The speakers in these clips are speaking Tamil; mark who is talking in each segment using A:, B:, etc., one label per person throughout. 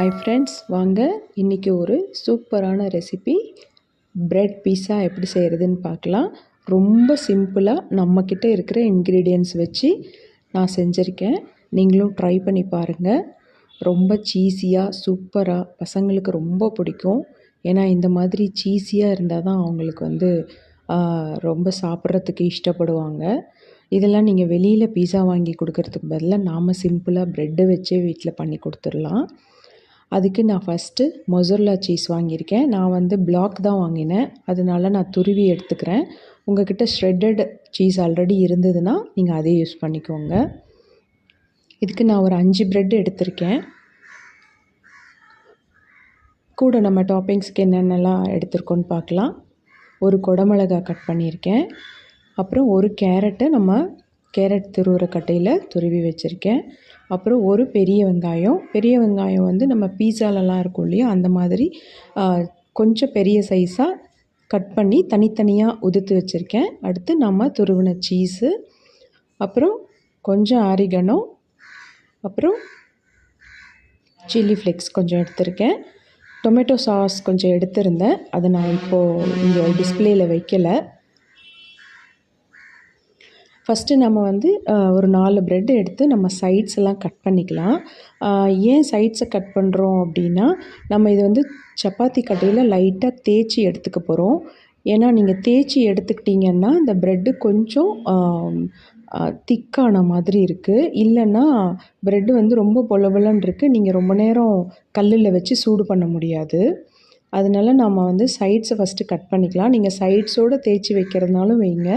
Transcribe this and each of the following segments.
A: ஹாய் ஃப்ரெண்ட்ஸ் வாங்க. இன்றைக்கி ஒரு சூப்பரான ரெசிபி ப்ரெட் பீஸா எப்படி செய்கிறதுன்னு பார்க்கலாம். ரொம்ப சிம்பிளாக நம்மக்கிட்ட இருக்கிற இன்க்ரீடியன்ஸ் வச்சு நான் செஞ்சுருக்கேன். நீங்களும் ட்ரை பண்ணி பாருங்கள் ரொம்ப சீஸியாக சூப்பராக பசங்களுக்கு ரொம்ப பிடிக்கும். ஏன்னா இந்த மாதிரி சீஸியாக இருந்தால் தான் அவங்களுக்கு வந்து ரொம்ப சாப்பிட்றதுக்கு இஷ்டப்படுவாங்க. இதெல்லாம் நீங்கள் வெளியில் பீஸா வாங்கி கொடுக்கறதுக்கு பதிலாக நாம் சிம்பிளாக ப்ரெட்டை வச்சே வீட்டில் பண்ணி கொடுத்துடலாம். அதுக்கு நான் ஃபஸ்ட்டு மொசர்லா சீஸ் வாங்கியிருக்கேன். நான் வந்து பிளாக் தான் வாங்கினேன். அதனால நான் துருவி எடுத்துக்கிறேன். உங்கள்கிட்ட ஷ்ரெட்டட் சீஸ் ஆல்ரெடி இருந்ததுன்னா நீங்கள் அதே யூஸ் பண்ணிக்கோங்க. இதுக்கு நான் ஒரு அஞ்சு ப்ரெட் எடுத்திருக்கேன். கூட நம்ம டாப்பிங்ஸ்க்கு என்னென்னலாம் எடுத்திருக்கோன்னு பார்க்கலாம். ஒரு குடமிளகா கட் பண்ணியிருக்கேன். அப்புறம் ஒரு கேரட்டை நம்ம கேரட் துருவுற கட்டையில் துருவி வச்சுருக்கேன். அப்புறம் ஒரு பெரிய வெங்காயம். பெரிய வெங்காயம் வந்து நம்ம பீஸாலலாம் இருக்கும் இல்லையா? அந்த மாதிரி கொஞ்சம் பெரிய சைஸாக கட் பண்ணி தனித்தனியாக உதுத்து வச்சுருக்கேன். அடுத்து நம்ம துருவின சீஸு. அப்புறம் கொஞ்சம் ஆரிகனோ அப்புறம் சில்லி ஃப்ளெக்ஸ் கொஞ்சம் எடுத்திருக்கேன். டொமேட்டோ சாஸ் கொஞ்சம் எடுத்திருந்தேன். அதை நான் இப்போது இங்கே டிஸ்பிளேயில் வைக்கலை. ஃபஸ்ட்டு நம்ம வந்து ஒரு நாலு ப்ரெட் எடுத்து நம்ம சைட்ஸ் எல்லாம் கட் பண்ணிக்கலாம். ஏன் சைட்ஸை கட் பண்ணுறோம் அப்படின்னா நம்ம இது வந்து சப்பாத்தி கட்டையில் லைட்டாக தேய்ச்சி எடுத்துக்க போகிறோம் ஏன்னா நீங்கள் தேய்ச்சி எடுத்துக்கிட்டிங்கன்னா இந்த ப்ரெட்டு கொஞ்சம் திக்கான மாதிரி இருக்குது இல்லைன்னா ப்ரெட்டு வந்து ரொம்ப பொலபொலன்னு இருக்குது நீங்கள் ரொம்ப நேரம் கல்லில் வச்சு சூடு பண்ண முடியாது. அதனால நம்ம வந்து சைட்ஸை ஃபஸ்ட்டு கட் பண்ணிக்கலாம். நீங்கள் சைட்ஸோடு தேய்ச்சி வைக்கிறதுனாலும் வைங்க.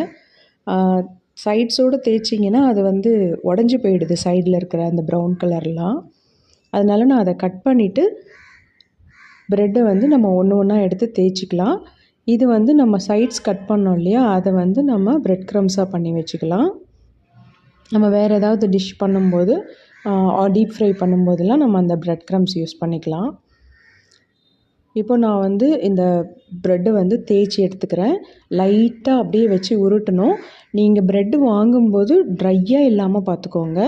A: சைட்ஸோடு தேய்ச்சிங்கன்னா அது வந்து உடஞ்சி போயிடுது சைடில் இருக்கிற அந்த ப்ரௌன் கலர்லாம் அதனால நான் அதை கட் பண்ணிவிட்டு ப்ரெட்டை வந்து நம்ம ஒன்று ஒன்றா எடுத்து தேய்ச்சிக்கலாம். இது வந்து நம்ம சைட்ஸ் கட் பண்ணோம் இல்லையா? அதை வந்து நம்ம ப்ரெட் க்ரம்ஸாக பண்ணி வச்சுக்கலாம். நம்ம வேறு ஏதாவது டிஷ் பண்ணும்போது டீப் ஃப்ரை பண்ணும்போதெல்லாம் நம்ம அந்த ப்ரெட் க்ரம்ஸ் யூஸ் பண்ணிக்கலாம். இப்போ நான் வந்து இந்த ப்ரெட்டை வந்து தேய்ச்சி எடுத்துக்கிறேன். லைட்டாக அப்படியே வச்சு உருட்டணும். நீங்கள் ப்ரெட்டு வாங்கும்போது ட்ரையாக இல்லாமல் பார்த்துக்கோங்க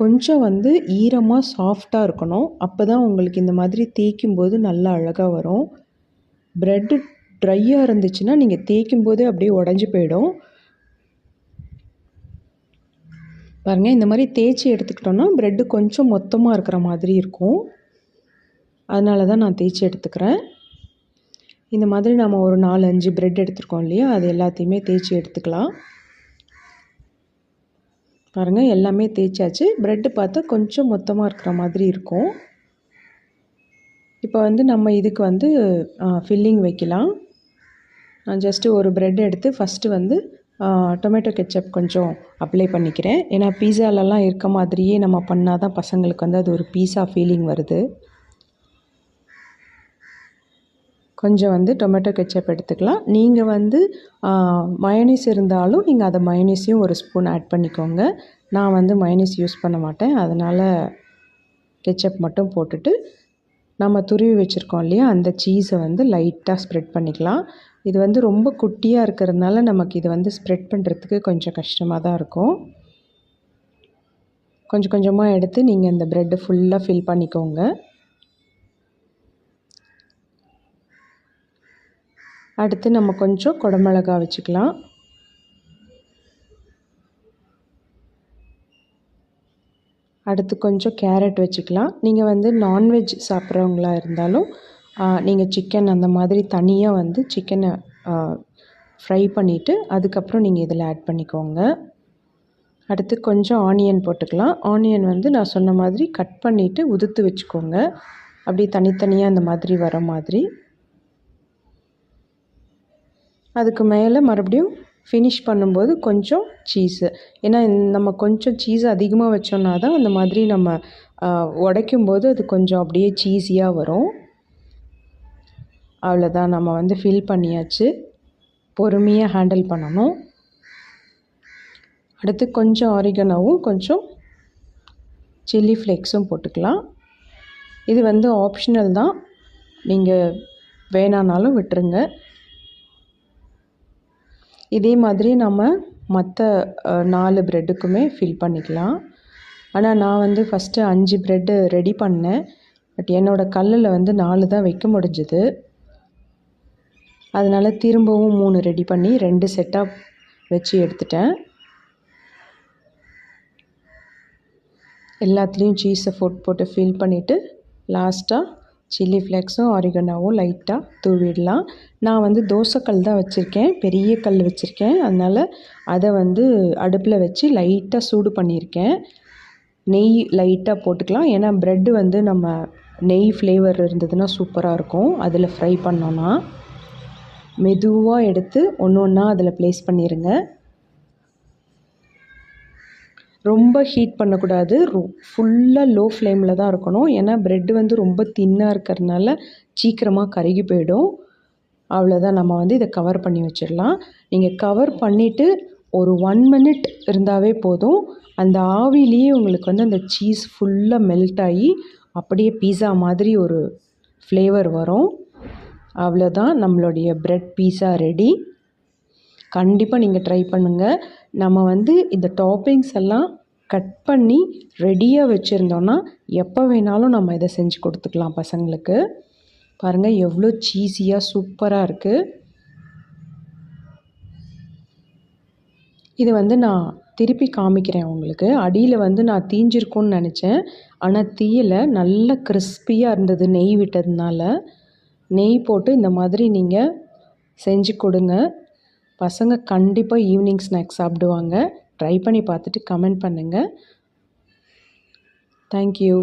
A: கொஞ்சம் வந்து ஈரமாக சாஃப்டாக இருக்கணும். அப்போ தான் உங்களுக்கு இந்த மாதிரி தேய்க்கும் போது நல்லா அழகாக வரும். ப்ரெட்டு ட்ரையாக இருந்துச்சுன்னா நீங்கள் தேய்க்கும் போதே அப்படியே உடஞ்சி போயிடும். பாருங்கள் இந்த மாதிரி தேய்ச்சி எடுத்துக்கிட்டோன்னா ப்ரெட்டு கொஞ்சம் மொத்தமாக இருக்கிற மாதிரி இருக்கும். அதனால தான் நான் தேய்ச்சி எடுத்துக்கிறேன். இந்த மாதிரி நம்ம ஒரு நாலு அஞ்சு ப்ரெட் எடுத்துருக்கோம் இல்லையா? அது எல்லாத்தையுமே தேய்ச்சி எடுத்துக்கலாம். பாருங்கள் எல்லாமே தேய்ச்சாச்சு. ப்ரெட்டு பார்த்தா கொஞ்சம் மொத்தமாக இருக்கிற மாதிரி இருக்கும். இப்போ வந்து நம்ம இதுக்கு வந்து ஃபில்லிங் வைக்கலாம். நான் ஜஸ்ட்டு ஒரு ப்ரெட் எடுத்து ஃபஸ்ட்டு வந்து டொமேட்டோ கெச்சப் கொஞ்சம் அப்ளை பண்ணிக்கிறேன். ஏன்னா பீஸாலலாம் இருக்க மாதிரியே நம்ம பண்ணால் தான் பசங்களுக்கு வந்து அது ஒரு பீஸா ஃபீலிங் வருது. கொஞ்சம் வந்து டொமேட்டோ கெச்சப் எடுத்துக்கலாம். நீங்கள் வந்து மயனீஸ் இருந்தாலும் நீங்கள் அதை மயனீஸையும் ஒரு ஸ்பூன் ஆட் பண்ணிக்கோங்க. நான் வந்து மயனீஸ் யூஸ் பண்ண மாட்டேன். அதனால் கெச்சப் மட்டும் போட்டுட்டு நம்ம துருவி வச்சுருக்கோம் இல்லையா? அந்த சீஸை வந்து லைட்டாக ஸ்ப்ரெட் பண்ணிக்கலாம். இது வந்து ரொம்ப குட்டியாக இருக்கிறதுனால நமக்கு இது வந்து ஸ்ப்ரெட் பண்ணுறதுக்கு கொஞ்சம் கஷ்டமாக தான் இருக்கும். கொஞ்சம் கொஞ்சமாக எடுத்து நீங்கள் இந்த ப்ரெட்டை ஃபுல்லாக ஃபில் பண்ணிக்கோங்க. அடுத்து நம்ம கொஞ்சம் குடமிளகா வச்சுக்கலாம். அடுத்து கொஞ்சம் கேரட் வச்சுக்கலாம். நீங்கள் வந்து நான்வெஜ் சாப்பிட்றவங்களா இருந்தாலும் நீங்கள் சிக்கன் அந்த மாதிரி தனியாக வந்து சிக்கனை ஃப்ரை பண்ணிவிட்டு அதுக்கப்புறம் நீங்கள் இதில் ஆட் பண்ணிக்கோங்க. அடுத்து கொஞ்சம் ஆனியன் போட்டுக்கலாம். ஆனியன் வந்து நான் சொன்ன மாதிரி கட் பண்ணிவிட்டு உதுத்து வச்சுக்கோங்க. அப்படி தனித்தனியாக அந்த மாதிரி வர மாதிரி. அதுக்கு மேலே மறுபடியும் ஃபினிஷ் பண்ணும்போது கொஞ்சம் சீஸு ஏன்னா நம்ம கொஞ்சம் சீஸ் அதிகமாக வச்சோன்னா தான் அந்த மாதிரி நம்ம உடைக்கும் போது அது கொஞ்சம் அப்படியே சீஸியாக வரும். அவ்வளோதான் நம்ம வந்து ஃபில் பண்ணியாச்சு. பொறுமையாக ஹேண்டில் பண்ணணும். அடுத்து கொஞ்சம் ஆரிகனாவும் கொஞ்சம் சில்லி ஃப்ளேக்ஸும் போட்டுக்கலாம். இது வந்து ஆப்ஷனல் தான். நீங்கள் வேணானாலும் விட்டுருங்க. இதே மாதிரி நம்ம மற்ற நாலு ப்ரெட்டுக்குமே ஃபில் பண்ணிக்கலாம். ஆனால் நான் வந்து ஃபஸ்ட்டு அஞ்சு ப்ரெட்டு ரெடி பண்ணேன். பட் என்னோடய கல்லில் வந்து நாலு தான் வைக்க முடிஞ்சுது. அதனால் திரும்பவும் மூணு ரெடி பண்ணி ரெண்டு செட்டாக வச்சு எடுத்துட்டேன். எல்லாத்துலேயும் சீஸை போட்டு போட்டு ஃபில் பண்ணிவிட்டு லாஸ்ட்டாக சில்லி ஃப்ளேக்ஸும் ஆரிகனாவும் லைட்டாக தூவிடலாம். நான் வந்து தோசைக்கல் தான் வச்சுருக்கேன். பெரிய கல் வச்சுருக்கேன். அதனால் அதை வந்து அடுப்பில் வச்சு லைட்டாக சூடு பண்ணியிருக்கேன். நெய் லைட்டாக போட்டுக்கலாம். ஏன்னா ப்ரெட்டு வந்து நம்ம நெய் ஃப்ளேவர் இருந்ததுன்னா சூப்பராக இருக்கும். அதில் ஃப்ரை பண்ணோன்னா மெதுவாக எடுத்து ஒன்று ஒன்றா அதில் ப்ளேஸ் பண்ணிடுங்க ரொம்ப ஹீட் பண்ணக்கூடாது. ரொ ஃபுல்லாக லோ ஃப்ளேமில் தான் இருக்கணும். ஏன்னா ப்ரெட்டு வந்து ரொம்ப தின்னாக இருக்கிறதுனால சீக்கிரமாக கருகி போயிடும். அவ்வளோதான் நம்ம வந்து இதை கவர் பண்ணி வச்சிடலாம். நீங்கள் கவர் பண்ணிவிட்டு ஒரு ஒன் மினிட் இருந்தாவே போதும். அந்த ஆவிலேயே உங்களுக்கு வந்து அந்த சீஸ் ஃபுல்லாக மெல்ட் ஆகி அப்படியே பீஸா மாதிரி ஒரு ஃப்ளேவர் வரும். அவ்வளோதான் நம்மளுடைய ப்ரெட் பீஸா ரெடி கண்டிப்பாக நீங்கள் ட்ரை பண்ணுங்கள் நம்ம வந்து இந்த டாப்பிங்ஸ் எல்லாம் கட் பண்ணி ரெடியாக வச்சுருந்தோன்னா எப்போ வேணாலும் நம்ம இதை செஞ்சு கொடுத்துக்கலாம் பசங்களுக்கு. பாருங்கள் எவ்வளோ சீஸியாக சூப்பராக இருக்குது இது வந்து நான் திருப்பி காமிக்கிறேன் உங்களுக்கு. அடியில் வந்து நான் தீஞ்சிருக்கும்னு நினச்சேன். ஆனால் தீயில் நல்ல கிறிஸ்பியாக இருந்தது நெய் விட்டதுனால. நெய் போட்டு இந்த மாதிரி நீங்கள் செஞ்சு கொடுங்க. பசங்க கண்டிப்பாக ஈவினிங் ஸ்நாக்ஸ் சாப்பிடுவாங்க. ட்ரை பண்ணி பார்த்துட்டு கமெண்ட் பண்ணுங்கள் தேங்க்யூ